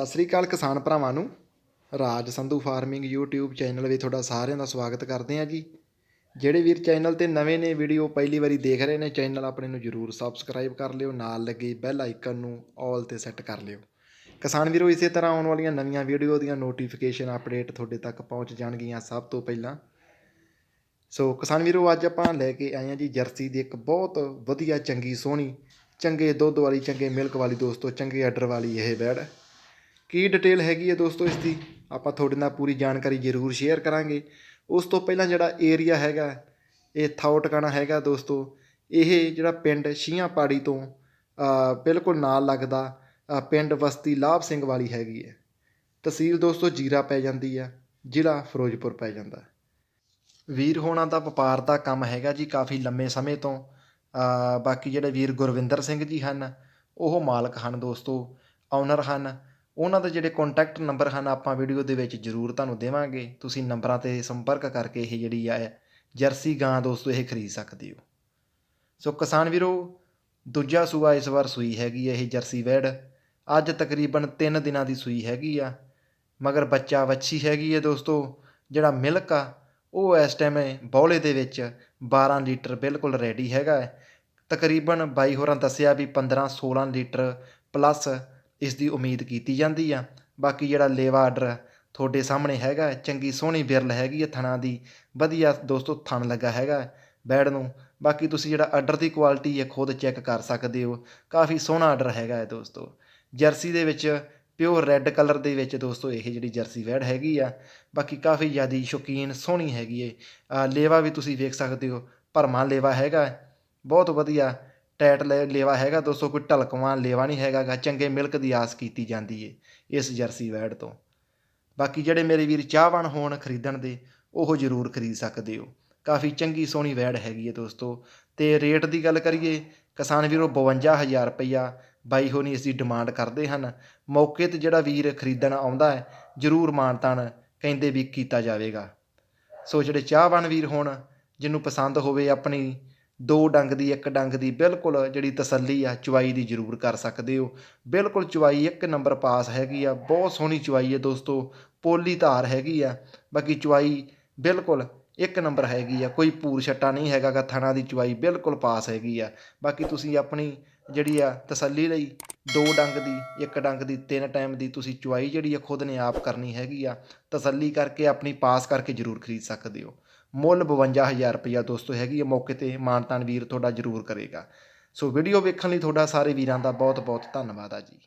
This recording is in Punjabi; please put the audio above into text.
ਸਤਿ ਸ੍ਰੀ ਅਕਾਲ ਕਿਸਾਨ ਭਰਾਵਾਂ ਨੂੰ। Raj Sandhu farming YouTube channel ਵਿੱਚ ਤੁਹਾਡਾ ਸਾਰਿਆਂ ਦਾ ਸਵਾਗਤ ਕਰਦੇ ਹਾਂ ਜੀ। ਜਿਹੜੇ ਵੀਰ ਚੈਨਲ ਤੇ ਨਵੇਂ ਨੇ, ਵੀਡੀਓ ਪਹਿਲੀ ਵਾਰੀ ਦੇਖ ਰਹੇ ਨੇ, ਚੈਨਲ ਆਪਣੇ ਨੂੰ ਜਰੂਰ ਸਬਸਕ੍ਰਾਈਬ ਕਰ ਲਿਓ, ਨਾਲ ਲੱਗੇ ਬੈਲ ਆਈਕਨ ਨੂੰ ਆਲ ਤੇ ਸੈੱਟ ਕਰ ਲਿਓ। ਕਿਸਾਨ ਵੀਰੋ, ਇਸੇ ਤਰ੍ਹਾਂ ਆਉਣ ਵਾਲੀਆਂ ਨਵੀਆਂ ਵੀਡੀਓ ਦੀਆਂ ਨੋਟੀਫਿਕੇਸ਼ਨ ਅਪਡੇਟ ਤੁਹਾਡੇ ਤੱਕ ਪਹੁੰਚ ਜਾਣਗੀਆਂ ਸਭ ਤੋਂ ਪਹਿਲਾਂ। ਸੋ ਕਿਸਾਨ ਵੀਰੋ, ਅੱਜ ਆਪਾਂ ਲੈ ਕੇ ਆਏ ਹਾਂ ਜੀ ਜਰਸੀ ਦੀ ਇੱਕ ਬਹੁਤ ਵਧੀਆ ਚੰਗੀ ਸੋਹਣੀ, ਚੰਗੇ ਦੁੱਧ ਵਾਲੀ, ਚੰਗੇ ਮਿਲਕ ਵਾਲੀ ਦੋਸਤੋ, ਚੰਗੇ ਆਰਡਰ ਵਾਲੀ ਇਹ ਬੈੜ। ਕੀ ਡਿਟੇਲ ਹੈਗੀ ਹੈ ਦੋਸਤੋ ਇਸ ਦੀ ਆਪਾਂ ਤੁਹਾਡੇ ਨਾਲ ਪੂਰੀ ਜਾਣਕਾਰੀ ਜ਼ਰੂਰ ਸ਼ੇਅਰ ਕਰਾਂਗੇ। ਉਸ ਤੋਂ ਪਹਿਲਾਂ ਜਿਹੜਾ ਏਰੀਆ ਹੈਗਾ, ਇਹ ਥਾਓ ਟਿਕਾਣਾ ਹੈਗਾ ਦੋਸਤੋ, ਇਹ ਜਿਹੜਾ ਪਿੰਡ ਸ਼ੀਆਂ ਪਾੜੀ ਤੋਂ ਬਿਲਕੁਲ ਨਾਲ ਲੱਗਦਾ ਪਿੰਡ ਵਸਤੀ ਲਾਭ ਸਿੰਘ ਵਾਲੀ ਹੈਗੀ ਹੈ। ਤਹਿਸੀਲ ਦੋਸਤੋ ਜੀਰਾ ਪੈ ਜਾਂਦੀ ਆ ਜ਼ਿਲ੍ਹਾ ਫਿਰੋਜ਼ਪੁਰ ਪੈ ਜਾਂਦਾ ਵੀਰ ਹੋਣਾ ਦਾ ਵਪਾਰ ਦਾ ਕੰਮ ਹੈਗਾ ਜੀ ਕਾਫੀ ਲੰਮੇ ਸਮੇਂ ਤੋਂ। ਬਾਕੀ ਜਿਹੜੇ ਵੀਰ ਗੁਰਵਿੰਦਰ ਸਿੰਘ ਜੀ ਹਨ, ਉਹ ਮਾਲਕ ਹਨ ਦੋਸਤੋ ਓਨਰ ਹਨ। ਉਹਨਾਂ ਦੇ ਜਿਹੜੇ ਕੰਟੈਕਟ ਨੰਬਰ ਹਨ, ਆਪਾਂ ਵੀਡੀਓ ਦੇ ਵਿੱਚ ਜ਼ਰੂਰ ਤੁਹਾਨੂੰ ਦੇਵਾਂਗੇ। ਤੁਸੀਂ ਨੰਬਰਾਂ ਤੇ ਸੰਪਰਕ ਕਰਕੇ ਇਹ ਜਿਹੜੀ ਆ, ਜਰਸੀ ਗਾਂ ਦੋਸਤੋ, ਇਹ ਖਰੀਦ ਸਕਦੇ ਹੋ। ਸੋ ਕਿਸਾਨ ਵੀਰੋ, ਦੂਜਾ ਸੂਆ ਇਸ ਵਾਰ ਸੂਈ ਹੈਗੀ ਹੈ ਇਹ ਜਰਸੀ ਵੈੜ। ਅੱਜ ਤਕਰੀਬਨ 3 ਦਿਨਾਂ ਦੀ ਸੂਈ ਹੈਗੀ ਆ, ਮਗਰ ਬੱਚਾ ਵੱਛੀ ਹੈਗੀ ਹੈ ਦੋਸਤੋ, ਜਿਹੜਾ ਮਿਲਕ ਆ, ਉਹ ਇਸ ਟਾਈਮ ਬੌਲੇ ਦੇ ਵਿੱਚ 12 ਲੀਟਰ ਬਿਲਕੁਲ ਰੈਡੀ ਹੈਗਾ ਹੈ। ਤਕਰੀਬਨ ਬਾਈ ਹੋਰਾਂ ਦੱਸਿਆ ਵੀ 15 16 ਲੀਟਰ ਪਲੱਸ ਇਸ ਦੀ ਉਮੀਦ ਕੀਤੀ ਜਾਂਦੀ ਆ। ਬਾਕੀ ਜਿਹੜਾ ਲੇਵਾ ਆਰਡਰ ਤੁਹਾਡੇ ਸਾਹਮਣੇ ਹੈਗਾ, ਚੰਗੀ ਸੋਹਣੀ ਬਿਰਲ ਹੈਗੀ ਹੈ ਥਣਾ ਦੀ, ਵਧੀਆ ਦੋਸਤੋ ਥਣ ਲੱਗਾ ਹੈਗਾ ਹੈ ਬੈੜ ਨੂੰ। ਬਾਕੀ ਤੁਸੀਂ ਜਿਹੜਾ ਆਰਡਰ ਦੀ ਕੁਆਲਿਟੀ ਹੈ ਖੁਦ ਚੈੱਕ ਕਰ ਸਕਦੇ ਹੋ। ਕਾਫੀ ਸੋਹਣਾ ਆਰਡਰ ਹੈਗਾ ਹੈ ਦੋਸਤੋ। ਜਰਸੀ ਦੇ ਵਿੱਚ ਪਿਓਰ ਰੈੱਡ ਕਲਰ ਦੇ ਵਿੱਚ ਦੋਸਤੋ ਇਹ ਜਿਹੜੀ ਜਰਸੀ ਵੈੜ ਹੈਗੀ ਆ। ਬਾਕੀ ਕਾਫੀ ਜ਼ਿਆਦੀ ਸ਼ੌਕੀਨ ਸੋਹਣੀ ਹੈਗੀ ਏ। ਲੇਵਾ ਵੀ ਤੁਸੀਂ ਵੇਖ ਸਕਦੇ ਹੋ, ਭਰਮਾ ਲੇਵਾ ਹੈਗਾ। ਬਹੁਤ ਵਧੀਆ ਟੈਟ ਲੈ ਲੇਵਾ ਹੈਗਾ ਦੋਸਤੋ, ਕੋਈ ਢਲਕਵਾਂ ਲੇਵਾ ਨਹੀਂ ਹੈਗਾ ਗਾ, ਚੰਗੇ ਮਿਲਕ ਦੀ ਆਸ ਕੀਤੀ ਜਾਂਦੀ ਏ ਇਸ ਜਰਸੀ ਵੈੜ ਤੋਂ। ਬਾਕੀ ਜਿਹੜੇ ਮੇਰੇ ਵੀਰ ਚਾਹਵਾਨ ਹੋਣ ਖਰੀਦਣ ਦੇ, ਉਹ ਜ਼ਰੂਰ ਖਰੀਦ ਸਕਦੇ ਹੋ। ਕਾਫੀ ਚੰਗੀ ਸੋਹਣੀ ਵੈੜ ਹੈਗੀ ਹੈ ਦੋਸਤੋ। ਤੇ ਰੇਟ ਦੀ ਗੱਲ ਕਰੀਏ, ਕਿਸਾਨ ਵੀਰੋ 52000 ਰੁਪਈਆ ਬਾਈ ਹੋਣੀ ਇਸ ਦੀ ਡਿਮਾਂਡ ਕਰਦੇ ਹਨ। ਮੌਕੇ ਤੇ ਜਿਹੜਾ ਵੀਰ ਖਰੀਦਣ ਆਉਂਦਾ ਹੈ, ਜ਼ਰੂਰ ਮਾਨਤਾਨ ਕਹਿੰਦੇ ਵੀ ਕੀਤਾ ਜਾਵੇਗਾ। ਸੋ ਜਿਹੜੇ ਚਾਹਵਾਨ ਵੀਰ ਹੋਣ, ਜਿਹਨੂੰ ਪਸੰਦ ਹੋਵੇ ਆਪਣੀ ਦੋ ਡੰਗ ਦੀ, ਇੱਕ ਡੰਗ ਦੀ, ਬਿਲਕੁਲ ਜਿਹੜੀ ਤਸੱਲੀ ਆ, ਚੁਆਈ ਦੀ ਜ਼ਰੂਰ ਕਰ ਸਕਦੇ ਹੋ। ਬਿਲਕੁਲ ਚੁਆਈ ਇੱਕ ਨੰਬਰ ਪਾਸ ਹੈਗੀ ਆ, ਬਹੁਤ ਸੋਹਣੀ ਚੁਆਈ ਹੈ ਦੋਸਤੋ, ਪੋਲੀ ਧਾਰ ਹੈਗੀ ਆ, ਬਾਕੀ ਚੁਆਈ ਬਿਲਕੁਲ ਇੱਕ ਨੰਬਰ ਹੈਗੀ ਆ, ਕੋਈ ਪੂਰ ਛੱਟਾ ਨਹੀਂ ਹੈਗਾ ਥਣਾ ਦੀ ਚੁਆਈ ਬਿਲਕੁਲ ਪਾਸ ਹੈਗੀ ਆ। ਬਾਕੀ ਤੁਸੀਂ ਆਪਣੀ ਜਿਹੜੀ ਆ ਤਸੱਲੀ ਲਈ ਦੋ ਡੰਗ ਦੀ, ਇੱਕ ਡੰਗ ਦੀ, ਤਿੰਨ ਟਾਈਮ ਦੀ ਤੁਸੀਂ ਚੁਆਈ ਜਿਹੜੀ ਆ ਖੁਦ ਨੇ ਆਪ ਕਰਨੀ ਹੈਗੀ ਆ, ਤਸੱਲੀ ਕਰਕੇ ਆਪਣੀ ਪਾਸ ਕਰਕੇ ਜ਼ਰੂਰ ਖਰੀਦ ਸਕਦੇ ਹੋ। ਮੁੱਲ 52000 ਰੁਪਇਆ ਦੋਸਤੋ ਹੈਗੀ ਹੈ ਮੌਕੇ ਤੇ ਮਾਨਤਾਨ ਵੀਰ ਤੁਹਾਡਾ ਜ਼ਰੂਰ ਕਰੇਗਾ। ਸੋ ਵੀਡੀਓ ਵੇਖਣ ਲਈ ਤੁਹਾਡਾ ਸਾਰੇ ਵੀਰਾਂ ਦਾ ਬਹੁਤ ਬਹੁਤ ਧੰਨਵਾਦ ਆ ਜੀ।